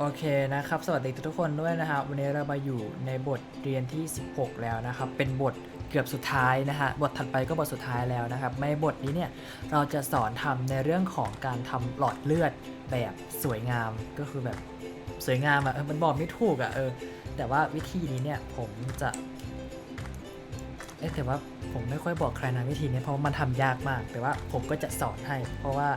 โอเคนะครับ สวัสดีทุกคนด้วยนะครับวันนี้เรามาอยู่ในบทเรียนที่ 16 แล้วนะครับ เป็นบทเกือบสุดท้ายนะฮะบทถัดไปก็บทสุดท้ายแล้วนะครับในบทนี้เนี่ยเราจะสอนทำในเรื่องของการทำหลอดเลือดแบบสวยงามก็คือแบบสวยงามอะ่ะมันบอกไม่ถูกอะ่ะเออแต่ว่าวิธีนี้เนี่ยผมจะเอ๊ะแต่ว่าผมไม่ค่อยบอกใครนะวิธีนี้เพราะว่ามันทำยากมาก แต่ว่าผมก็จะสอนให้ เพราะว่า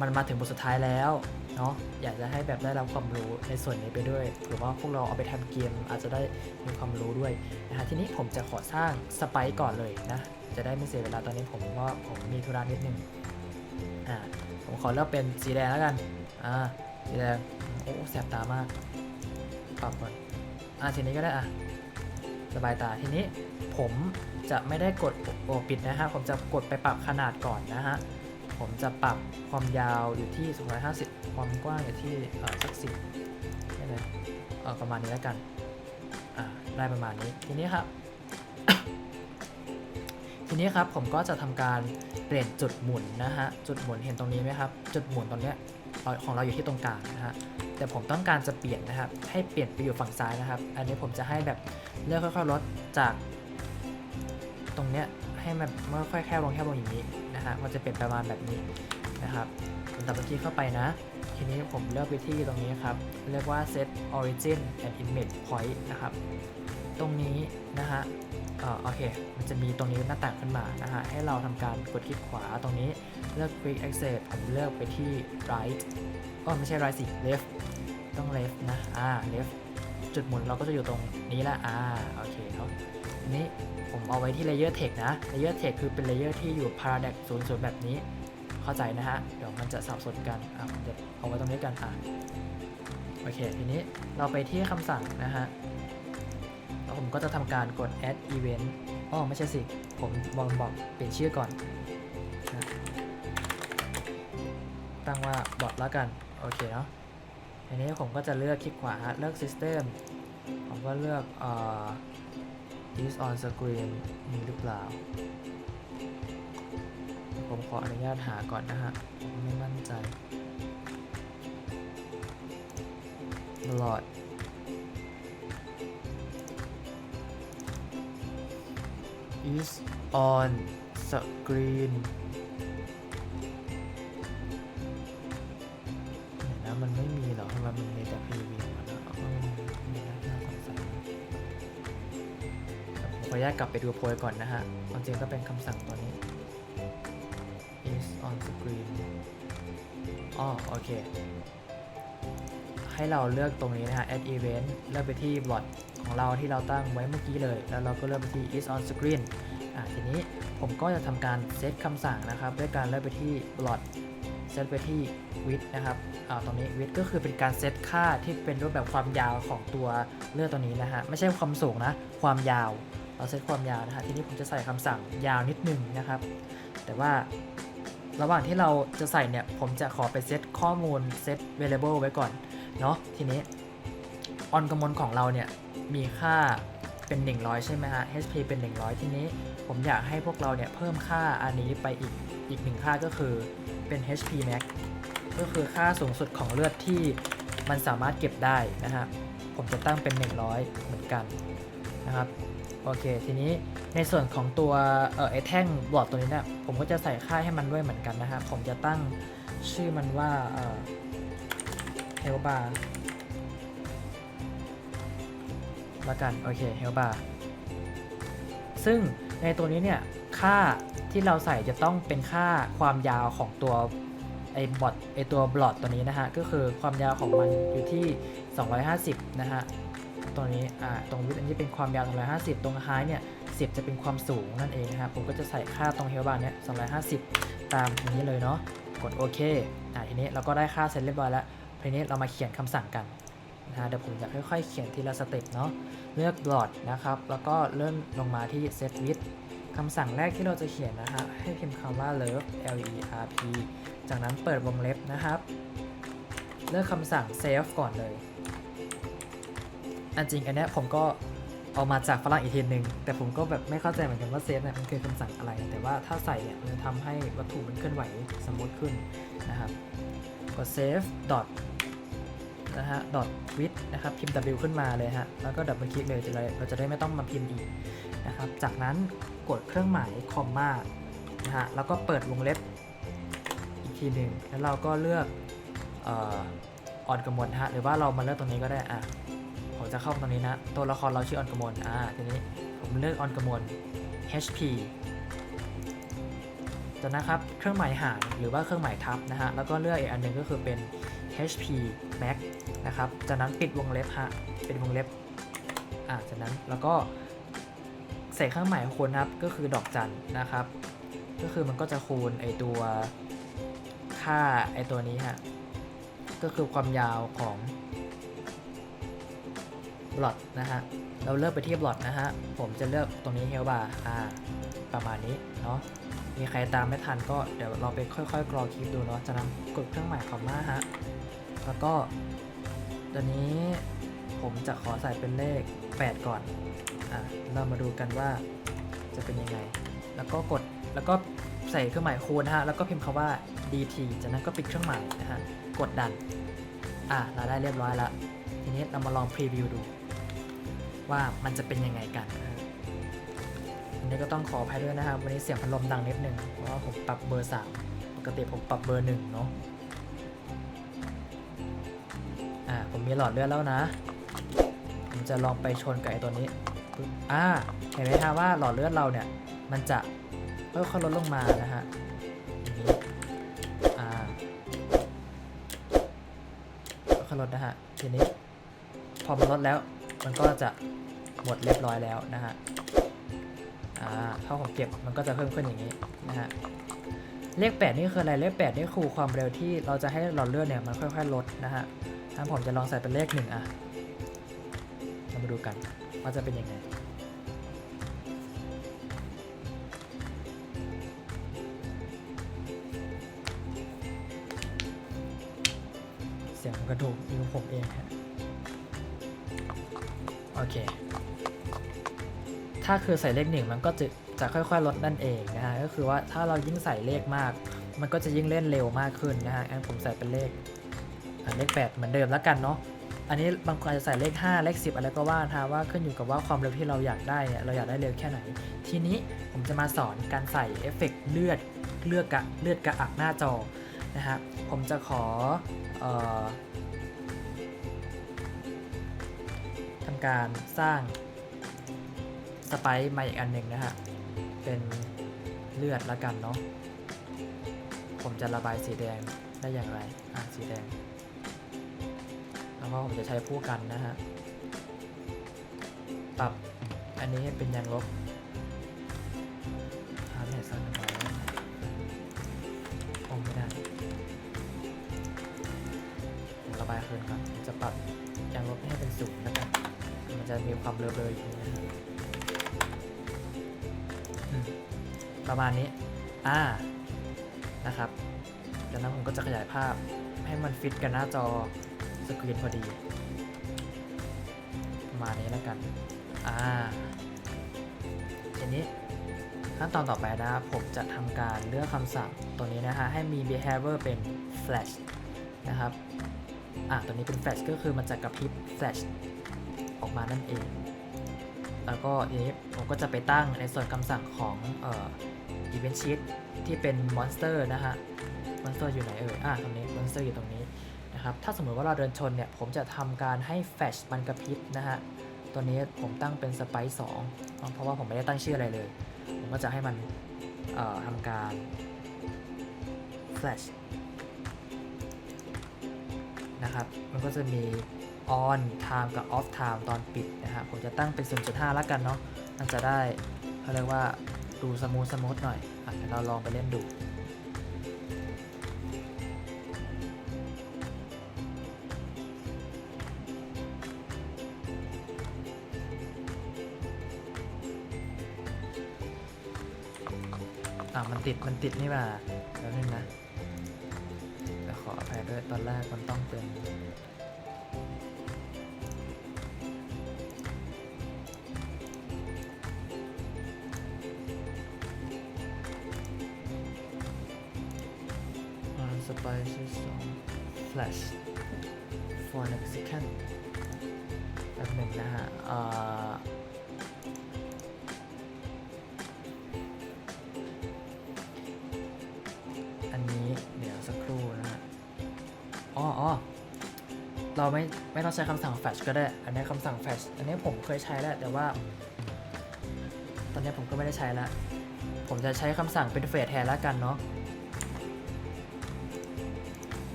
มันมาถึงบทสุดท้ายแล้ว เนาะอยากจะให้แบบได้รับความรู้ในส่วนนี้ไปด้วย หรือว่าพวกเราเอาไปทำเกมอาจจะได้มีความรู้ด้วยนะฮะทีนี้ผมจะขอสร้างสไปค์ก่อนเลยนะ จะได้ไม่เสียเวลาตอนนี้ผมว่าผมมีธุระนิดนึงอ่าผมขอเลือกเป็นสีแดงแล้วกันอ่าสีแดงโอ้แสบตามากปรับก่อนอ่าทีนี้ก็ได้อะสบายตาทีนี้ผมจะไม่ได้กดโอปิดนะฮะผมจะกดไปปรับขนาดก่อนนะฮะ ผมจะปรับความยาวอยู่ที่ 250 ความกว้างอยู่ที่สักสิบได้ไหมประมาณนี้แล้วกันอ่าได้ประมาณนี้ ทีนี้ครับ ทีนี้ครับผมก็จะทำการเปลี่ยนจุดหมุนนะฮะ จุดหมุนเห็นตรงนี้ไหมครับ จุดหมุนตรงเนี้ยของเราอยู่ที่ตรงกลางนะฮะ แต่ผมต้องการจะเปลี่ยนนะครับ ให้เปลี่ยนไปอยู่ฝั่งซ้ายนะครับ อันนี้ผมจะให้แบบเลือกค่อยๆลดจาก ตรงเนี้ยให้มันไม่ค่อยแคบลงแคบลงอย่างนี้ นะมันจะเป็นประมาณแบบนี้นะครับผมตัดวิธีเข้าไปนะ ทีนี้ผมเลือกวิธีตรงนี้ครับ เรียกว่า set origin and image point นะครับ ตรงนี้นะฮะเออโอเค มันจะมีตรงนี้หน้าต่างขึ้นมานะฮะ ให้เราทำการกดคลิกขวาตรงนี้ เลือก quick access ผมเลือกไปที่ right ก็ไม่ใช่ right สิ left ต้อง left นะ อ่า left จุดหมุนเราก็จะอยู่ตรงนี้ละ อ่า โอเคครับ นี้ผมเอาไว้ที่ layer text นะ layer text คือเป็น layer ที่อยู่ parallax 0 0 แบบนี้ เข้าใจนะฮะ เดี๋ยวมันจะสับสนกันอะผมจะเอาไว้ตรงนี้กันอ่าโอเค ทีนี้เราไปที่คำสั่งนะฮะ แล้วผมก็จะทำการกด add event อ๋อไม่ใช่สิ ผมบอกบอกเปลี่ยนชื่อก่อนนะตั้งว่าบอทแล้วกัน โอเคเนาะทีนี้ผมก็จะเลือกคลิกขวาเลือก system ผมก็เลือกเอ่อ is on screen มีหรือเปล่า ผมขออนุญาตหาก่อนนะฮะ ผมไม่มั่นใจหลอด is on screen เผมขออนุญาตกลับไปดูโพยก่อนนะฮะความจริงก็เป็นคำสั่งตัวนี้ is on screen อ๋อโอเค ให้เราเลือกตรงนี้นะฮะ add event เลือกไปที่ blot ของเราที่เราตั้งไว้เมื่อกี้เลย แล้วเราก็เลือกไปที่ is on screen อ่าทีนี้ผมก็จะทำการเซตคำสั่งนะครับ ด้วยการเลือกไปที่ blot เซตไปที่ width นะครับอ่าตรงนี้ width ก็คือเป็นการเซตค่าที่เป็นรูปแบบความยาวของตัวเลือกตัวนี้นะฮะ ไม่ใช่ความสูงนะ ความยาว เราเซตความยาวนะฮะทีนี้ผมจะใส่คำสั่งยาวนิดนึงนะครับ แต่ว่าระหว่างที่เราจะใส่เนี่ย ผมจะขอไปเซตข้อมูลเซต variable ไว้ก่อน เนาะทีนี้ on กมลของเราเนี่ย มีค่าเป็น 100 ใช่ไหมฮะ HP เป็น 100 ทีนี้ผมอยากให้พวกเราเนี่ย เพิ่มค่าอันนี้ไปอีกอีกหนึ่งค่าก็คือเป็น HP max ก็คือค่าสูงสุดของเลือดที่มันสามารถเก็บได้นะฮะผมจะตั้งเป็น 100 เหมือนกันนะครับ โอเค ทีนี้ในส่วนของตัวเออไอแท่งบอร์ดตัวนี้เนี่ยผมก็จะใส่ค่าให้มันด้วยเหมือนกันนะฮะผมจะตั้งชื่อมันว่าเออเฮลบาร์ละกันโอเคเฮลบาร์ซึ่งในตัวนี้เนี่ยค่าที่เราใส่จะต้องเป็นค่าความยาวของตัวไอ้บอทไอ้ตัวบลอดตัวนี้นะฮะก็คือความยาวของมันอยู่ที่ 250 นะฮะ ตัวนี้อ่าตรงวิดอันนี้เป็นความยาว 250 ตรงท้ายเนี่ย10 จะเป็นความสูงนั่นเองนะครับผมก็จะใส่ค่าตรงเฮลบาร์เนี่ย250 ตามนี้เลยเนาะกดโอเคอ่าทีนี้เราก็ได้ค่าเสร็จเรียบร้อยแล้วทีนี้เรามาเขียนคำสั่งกันนะฮะเดี๋ยวผมจะค่อยๆเขียนทีละสเต็ปเนาะเลือก dot นะครับ แล้วก็เลื่อนลงมาที่ set width คำสั่งแรกที่เราจะเขียนนะฮะให้พิมพ์คำว่า love l e r p จากนั้นเปิดวงเล็บนะครับ เลือกคำสั่ง save ก่อนเลย อันจริงอันเนี้ยผมก็เอามาจากฝรั่งอีกทีหนึ่งแต่ผมก็แบบไม่เข้าใจเหมือนกันว่า save เนี่ยมันคือคำสั่งอะไร แต่ว่าถ้าใส่เนี่ยมันจะทำให้วัตถุมันเคลื่อนไหวสมมติขึ้นนะครับกด save dot นะฮะ dot with นะครับ พิมพ์ w ขึ้นมาเลยฮะ แล้วก็ดับเบิลคลิกเลยจะเลยเราจะได้ไม่ต้องมาพิมพ์อีกนะครับ จากนั้นกดเครื่องหมายคอมมานะฮะ แล้วก็เปิดวงเล็บอีกทีหนึ่งแล้วเราก็เลือกเออนกระมวลฮะ หรือว่าเรามาเลือกตรงนี้ก็ได้อะ ผมจะเข้าตรงนี้นะ ตัวละครเราชื่อออนกมลอ่าทีนี้ผมเลือกออนกมล HP จากนั้นครับเครื่องหมายหารหรือว่าเครื่องหมายทับนะฮะแล้วก็เลือกอีกอันหนึ่งก็คือเป็น HP Max นะครับจากนั้นปิดวงเล็บฮะเปิดวงเล็บอ่าจากนั้นแล้วก็ใส่เครื่องหมายคูณครับก็คือดอกจันนะครับ ก็คือมันก็จะคูณไอตัวค่าไอตัวนี้ฮะก็คือความยาวของ บล็อตนะฮะ เราเลือกไปที่บล็อตนะฮะ ผมจะเลือกตรงนี้เฮลบาร์อ่า ประมาณนี้เนาะ มีใครตามไม่ทันก็เดี๋ยวเราไปค่อยๆกรอคลิปดูเนาะจากนั้นกดเครื่องหมายคอมมาฮะ แล้วก็ตัวนี้ผมจะขอใส่เป็นเลข 8 ก่อน อะ เรามาดูกันว่าจะเป็นยังไง แล้วก็กด แล้วก็ใส่เครื่องหมายคูณนะฮะ แล้วก็พิมพ์คำว่า dt จากนั้นก็ปิดเครื่องหมายนะฮะ กดดัน อะ เราได้เรียบร้อยแล้ว ทีนี้เรามาลองพรีวิวดู ว่ามันจะเป็นยังไงกันนะฮะอันนี้ก็ต้องขออภัยด้วยนะครับ วันนี้เสียงพัดลมดังนิดนึงเพราะว่าผมปรับเบอร์3ปกติผมปรับเบอร์1เนาะอ่าผมมีหลอดเลือดแล้วนะ ผมจะลองไปชนกับไอ้ตัวนี้อ่าเห็นไหมฮะว่าหลอดเลือดเราเนี่ยมันจะค่อยๆลดลงมานะฮะอ่างนี้อ่าค่อยๆลดนะฮะทีนี้พอมันลดแล้ว มันก็จะหมดเรียบร้อยแล้วนะฮะอ่าถ้าผมเก็บมันก็จะเพิ่มขึ้นอย่างนี้นะฮะเลข 8 นี่คืออะไรเลข 8 นี่คือความเร็วที่เราจะให้หลอดเลือดเนี่ยมันค่อยๆลดนะฮะถ้าผมจะลองใส่เป็นเลขหนึ่งอะเรามาดูกันว่าจะเป็นยังไงเสียงกระดูกนิ้วผมเองฮะ โอเค ถ้าคือใส่เลขหนึ่งมันก็จะจะค่อยๆลดนั่นเองนะฮะ ก็คือว่าถ้าเรายิ่งใส่เลขมาก มันก็จะยิ่งเล่นเร็วมากขึ้นนะฮะงั้นผมใส่เป็นเลขเลข 8 เหมือนเดิมแล้วกันเนาะ อันนี้บางคนอาจจะใส่เลข 5 เลข 10 อะไรก็ว่านะว่าขึ้นอยู่กับว่าความเร็วที่เราอยากได้เนี่ยเราอยากได้เร็วแค่ไหน ทีนี้ผมจะมาสอนการใส่เอฟเฟกต์เลือดเลือดกะเลือดกระอักหน้าจอนะฮะ ผมจะขออำการสร้างสไปซ์มาอีกอันหนึ่งนะฮะ เป็นเลือดละกันเนาะ ผมจะระบายสีแดงได้อย่างไรอะสีแดง แล้วก็ผมจะใช้พู่กันนะฮะ ปรับอันนี้ให้เป็นยางลบ จะมีความเบลอๆอยู่นะฮะอืมประมาณนี้ อ่า นะครับจากนั้นผมก็จะขยายภาพให้มันฟิตกับหน้าจอสกรีนพอดี ประมาณนี้แล้วกัน อ่า ทีนี้ขั้นตอนต่อไปนะผมจะทำการเลือกคำสั่งตัวนี้นะฮะ ให้มี behavior เป็น flash นะครับ อ่าตัวนี้เป็น flash ก็คือมันจะกระพริบ flash ออกมานั่นเอง แล้วก็ทีนี้ผมก็จะไปตั้งในส่วนคำสั่งของเอ่อ event sheet ที่เป็น monster นะฮะ monster อยู่ไหนเอ่ยอะตรงนี้ monster อยู่ตรงนี้นะครับ ถ้าสมมติว่าเราเดินชนเนี่ย ผมจะทำการให้ flash มันกระพริบนะฮะ ตัวนี้ผมตั้งเป็น spice 2เพราะว่าผมไม่ได้ตั้งชื่ออะไรเลย ผมก็จะให้มันเอ่อทำการ flash นะครับ มันก็จะมี on time กับ off time ตอนปิดนะฮะผมจะตั้งเป็น 0.5 แล้วกันเนาะมันจะได้เขาเรียกว่าดูสมูทสมูทหน่อยอะเดี๋ยวเราลองไปเล่นดูอะมันติดมันติดนี่มาแล้วนึงนะแต่ขออภัยด้วยตอนแรกมันต้องเป็น flash for next second แป๊บหนึ่งนะฮะเออันนี้เดี๋ยวสักครู่นะฮะอ๋ออ๋อเราไม่ไม่ต้องใช้คำสั่ง fetch ก็ได้ อันนี้คำสั่ง fetch อันนี้ผมเคยใช้แล้ว แต่ว่า ตอนนี้ผมก็ไม่ได้ใช้แล้ว ผมจะใช้คำสั่งเป็นเฟสแทนแล้วกันเนาะ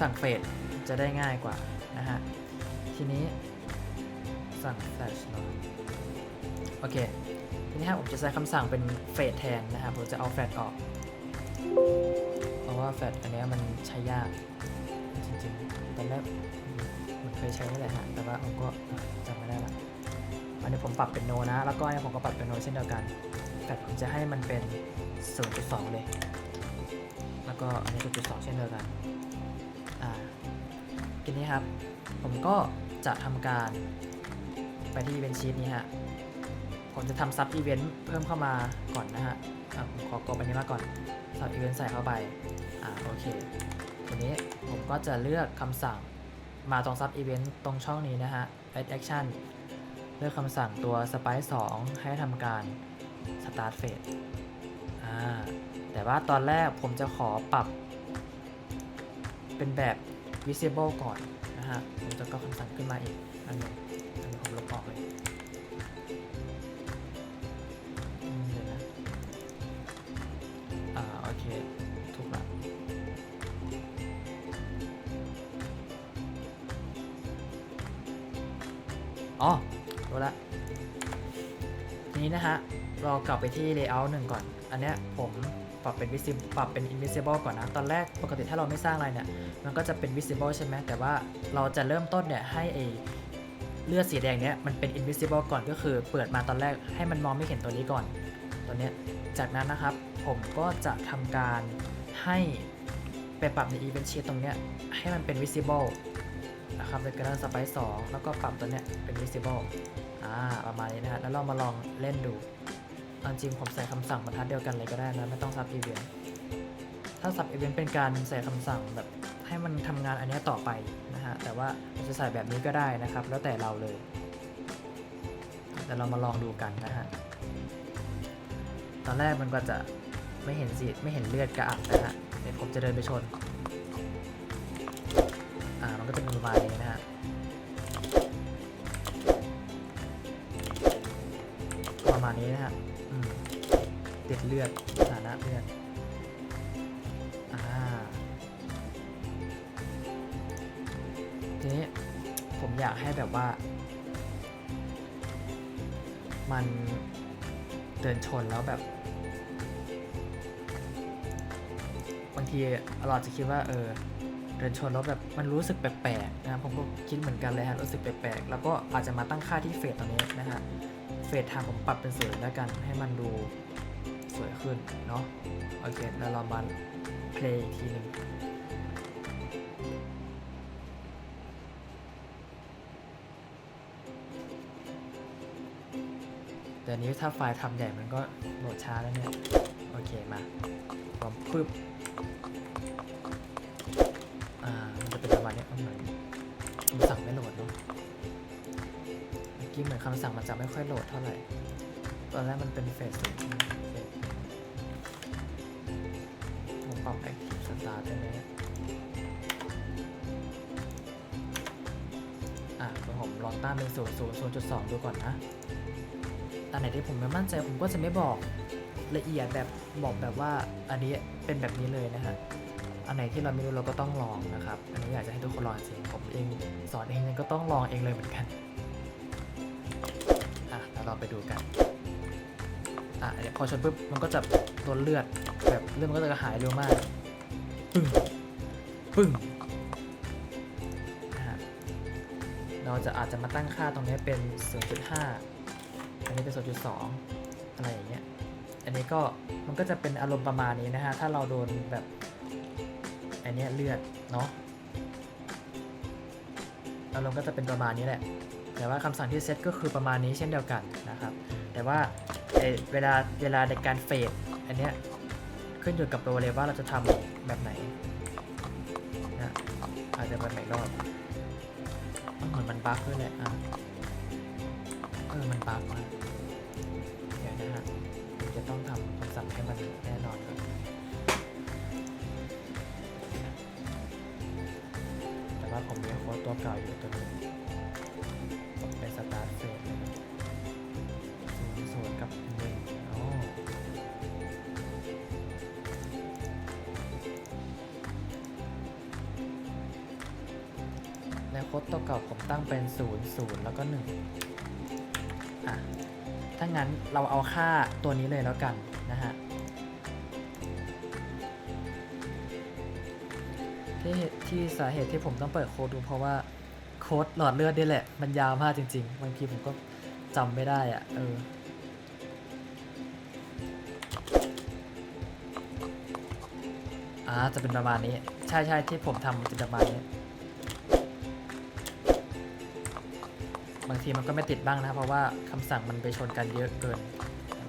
สั่งเฟสจะได้ง่ายกว่านะฮะ ทีนี้สั่ง flash เนาะโอเค ทีนี้ครับผมจะใช้คำสั่งเป็นเฟสแทนนะครับผมจะเอาแฟลชออก เพราะว่าแฟลชอันนี้มันใช้ยาก จริงๆตอนแรกมันเคยใช้นี่แหละฮะ แต่ว่าผมก็จำไม่ได้ละอันนี้ผมปรับเป็นโนนะ แล้วก็อันนี้ผมก็ปรับเป็นโนเช่นเดียวกัน แต่ผมจะให้มันเป็น 0.2 เลย แล้วก็อันนี้0.2 เช่นเดียวกัน ทีนี้ครับ ผมก็จะทำการไปที่ event sheet นี้ฮะ ผมจะทำ sub event เพิ่มเข้ามาก่อนนะฮะผมขอกดอันนี้มาก่อน sub event ใส่เข้าไป อ่า โอเค ทีนี้ผมก็จะเลือกคำสั่งมาตรง sub event ตรงช่องนี้นะฮะ add action เลือกคำสั่งตัว spice 2 ให้ทำการ start phase อ่า แต่ว่าตอนแรกผมจะขอปรับเป็นแบบ visible ก่อนนะฮะผมจะก็คำสั่งขึ้นมาอีกอันหนึงอันนี้ผมลบออกเลยอืมเดี๋ยนะอ่าโอเค ถูกละอ๋อรู้ละทีนี้นะฮะ เรากลับไปที่ layout หนึ่งก่อน อันเนี้ยผม ปรับเป็น visible ปรับเป็น invisible ก่อนนะ ตอนแรกปกติถ้าเราไม่สร้างอะไรเนี่ย มันก็จะเป็น visible ใช่ไหม แต่ว่าเราจะเริ่มต้นเนี่ยให้ไอเลือดสีแดงเนี้ยมันเป็น invisible ก่อนก็คือเปิดมาตอนแรกให้มันมองไม่เห็นตัวนี้ก่อน ตัวเนี้ย จากนั้นนะครับ ผมก็จะทำการให้ไปปรับใน event sheet ตรงเนี้ยให้มันเป็น visible นะครับโดยการสไปซ์2แล้วก็ปรับตัวเนี้ยเป็น visible อ่าประมาณนี้นะฮะแล้วเรามาลองเล่นดู เอาจริงผมใส่คำสั่งบรรทัดเดียวกันเลยก็ได้นะ ไม่ต้องซับ event ถ้าซับ event เป็นการใส่คำสั่งแบบให้มันทำงานอันนี้ต่อไปนะฮะ แต่ว่าเราจะใส่แบบนี้ก็ได้นะครับ แล้วแต่เราเลย แต่เรามาลองดูกันนะฮะ ตอนแรกมันก็จะไม่เห็นสิไม่เห็นเลือดกระอักนะฮะเดี๋ยวผมจะเดินไปชน อ่า มันก็จะเป็นประมาณนี้นะฮะประมาณนี้นะฮะ ดเลือดสถานะเลือดอ่าทีนี้ผมอยากให้แบบว่า มันเดินชนแล้วแบบ บางทีเราอาจจะคิดว่าเออเดินชนแล้วแบบมันรู้สึกแปลกๆนะครับผมก็คิดเหมือนกันเลยฮะรู้สึกแปลกๆแล้วก็อาจจะมาตั้งค่าที่เฟสตรงนี้นะฮะเฟสทางผมปรับเป็นสวยแล้วกันให้มันดู สวยขึ้นเนาะโอเคแล้วเรามาเพลย์อีกทีหนึ่งแต่นนี้ถ้าไฟล์ทำใหญ่มันก็โหลดช้าแล้วเนี่ย โอเคมาพร้อมปึ๊บอ่า มันจะเป็นประมาณนี้เหน่อยคำสั่งไม่โหลดเนาะเมื่อกี้เหมือนคำสั่งมันจะไม่ค่อยโหลดเท่าไหร่ ตอนแรกมันเป็นเฟสหนึ่ง Active Start ได้ไหมอะผมลองตั้งเป็น0 0 0.2 ดูก่อนนะ อันไหนที่ผมไม่มั่นใจผมก็จะไม่บอกละเอียดแบบบอกแบบว่าอันนี้เป็นแบบนี้เลยนะฮะ อันไหนที่เราไม่รู้เราก็ต้องลองนะครับ อันนี้อยากจะให้ทุกคนลองจริงผมเองสอนเองยังก็ต้องลองเองเลยเหมือนกัน อะเราไปดูกัน อะเดี๋ยวพอชนปุ๊บมันก็จะโดนเลือดแบบเลือดมันก็จะหายเร็วมาก ปึ้งปึ้งนะฮะเราจะอาจจะมาตั้งค่าตรงนี้เป็น 0.5 อันนี้เป็น 0.2 อะไรอย่างเงี้ย อันนี้ก็มันก็จะเป็นอารมณ์ประมาณนี้นะฮะ ถ้าเราโดนแบบอันเนี้ยเลือดเนาะ อารมณ์ก็จะเป็นประมาณนี้แหละ แต่ว่าคำสั่งที่เซตก็คือประมาณนี้เช่นเดียวกันนะครับ แต่ว่าเอ่เวลาเวลาในการเฟดอันเนี้ย ขึ้นอยู่กับตัวเลยว่าเราจะทำแบบไหนนะอาจจะแบบไหนรอบมันบั๊กด้วยแหละอะเออมันบั๊กมาเดี๋ยวนะฮะผมจะต้องทำคำสั่งให้มันแน่นอนครับแต่ว่าผมมีโค้ดตัวเก่าอยู่ตัวนึง ค้ดตัวเก่าผมตั้งเป็นศูนย์ศูนย์แล้วก็หนึ่งอะถ้างั้นเราเอาค่าตัวนี้เลยแล้วกันนะฮะที่ที่สาเหตุที่ผมต้องเปิดโค้ดดูเพราะว่าโค้ดหลอดเลือดนี่แหละ มันยาวมากจริง ๆ บางทีผมก็จำไม่ได้อะเอออ่าจะเป็นประมาณนี้ ใช่ใช่ที่ผมทำจะประมาณนี้ บางทีมันก็ไม่ติดบ้างนะเพราะว่าคำสั่งมันไปชนกันเยอะเกิน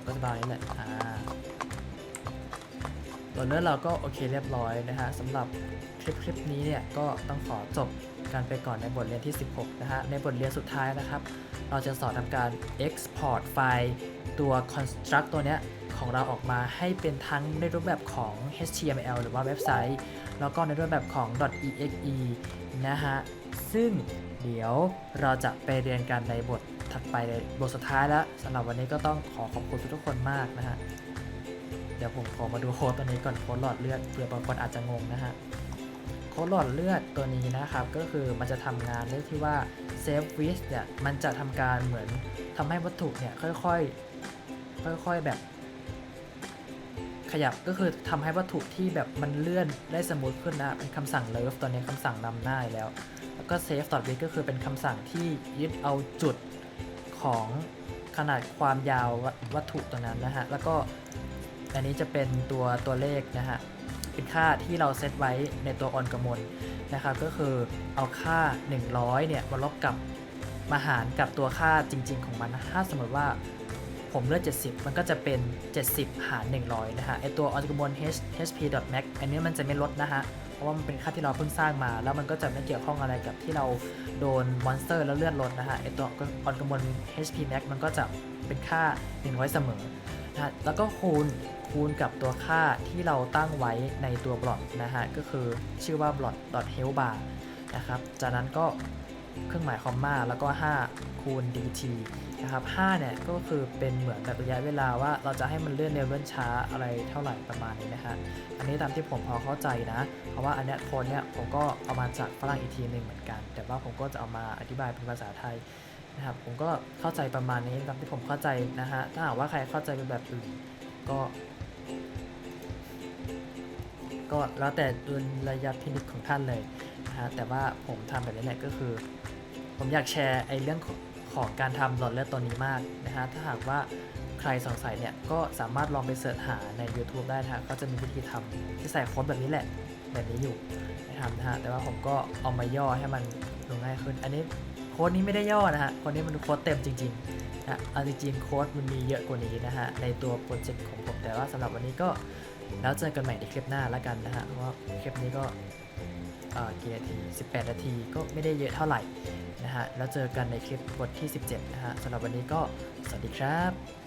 ก็จะประมาณนี้แหละอ่าตัวเนื้อเราก็โอเคเรียบร้อยนะฮะสำหรับคลิปคลิปนี้เนี่ยก็ต้องขอจบการไปก่อนในบทเรียนที่ 16 นะฮะ ในบทเรียนสุดท้ายนะครับ เราจะสอนทำการ export ไฟล์ตัว construct ตัวเนี้ยของเราออกมาให้เป็นทั้งในรูปแบบของ HTML หรือว่าเว็บไซต์ แล้วก็ในรูปแบบของ .exe นะฮะ ซึ่ง เดี๋ยวเราจะไปเรียนกันในบทถัดไปในบทสุดท้ายแล้วสำหรับวันนี้ก็ต้องขอขอบคุณทุกคนมากนะฮะ เดี๋ยวผมขอมาดูโค้ดตัวนี้ก่อนโค้ดหลอดเลือดเผื่อบางคนอาจจะงงนะฮะโค้ดหลอดเลือดตัวนี้นะครับ ก็คือมันจะทำงานเรื่องที่ว่า save with เนี่ยมันจะทำการเหมือนทำให้วัตถุเนี่ยค่อยๆค่อยๆแบบ ขยับก็คือทำให้วัตถุที่แบบมันเลื่อนได้สมูทขึ้นนะเป็นคำสั่ง love ตัวนี้คำสั่งนำหน้าแล้ว แล้วก็ save with ก็คือเป็นคำสั่งที่ยึดเอาจุดของขนาดความยาววัตถุตัวนั้นนะฮะ แล้วก็อันนี้จะเป็นตัวตัวเลขนะฮะ เป็นค่าที่เราเซตไว้ในตัวออนกมลนะครับ ก็คือเอาค่า 100 เนี่ยมาลบกับมาหารกับตัวค่าจริง ๆ ของมันถ้าสมมติว่าผมเลือก 70 มันก็จะเป็น 70 หาร 100 นะฮะ ไอตัวออนกมล h hp.max อันนี้มันจะไม่ลดนะฮะ ราะว่ามันเป็นค่าที่เราเพิ่งสร้างมา แล้วมันก็จะไม่เกี่ยวข้องอะไรกับที่เราโดนมอนสเตอร์แล้วเลื่อนลดนะฮะไอตัวออนกมล hp max มันก็จะเป็นค่า 100 เสมอนะฮะแล้วก็คูณคูณกับตัวค่าที่เราตั้งไว้ในตัวบล็อกนะฮะก็คือชื่อว่า block dot help bar นะครับจากนั้นก็เครื่องหมายคอมมาแล้วก็ 5 คูณ dt ครับ5เนี่ยก็คือเป็นเหมือนแบบระยะเวลาว่าเราจะให้มันเลื่อนเร็วเลื่อนช้าอะไรเท่าไหร่ประมาณนี้นะฮะอันนี้ตามที่ผมพอเข้าใจนะ เพราะว่าอันเนี้ยโค้ดเนี่ยผมก็เอามาจากฝรั่งอีกทีหนึ่งเหมือนกัน แต่ว่าผมก็จะเอามาอธิบายเป็นภาษาไทยนะครับผมก็เข้าใจประมาณนี้ตามที่ผมเข้าใจนะฮะถ้าหากว่าใครเข้าใจเป็นแบบอื่นก็ ก็แล้วแต่ดุลระยะพินิจของท่านเลยนะฮะแต่ว่าผมทำแบบนี้แหละก็คือ ผมอยากแชร์ไอ้เรื่องของ ของการทำหลอดเลือดตัวนี้มากนะฮะถ้าหากว่าใครสงสัยเนี่ยก็สามารถลองไปเสิร์ชหาใน YouTube ได้นะฮะก็จะมีวิธีทำที่ใส่โค้ดแบบนี้แหละแบบนี้อยู่นะครับนะฮะแต่ว่าผมก็เอามาย่อให้มันงง่ายขึ้น อันนี้โค้ดนี้ไม่ได้ย่อนะฮะโค้ดนี้มันโค้ดเต็มจริงๆนะเอาจริงๆโค้ดมันมีเยอะกว่านี้นะฮะในตัวโปรเจกต์ของผมแต่ว่าสำหรับวันนี้ก็แล้วเจอกันใหม่ในคลิปหน้าแล้วกันนะฮะเพราะว่าคลิปนี้ก็เอ่อกี่นาที18 นาทีก็ไม่ได้เยอะเท่าไหร่ นะฮะแล้วเจอกันในคลิปบทที่ 17 นะฮะสำหรับวันนี้ก็สวัสดีครับ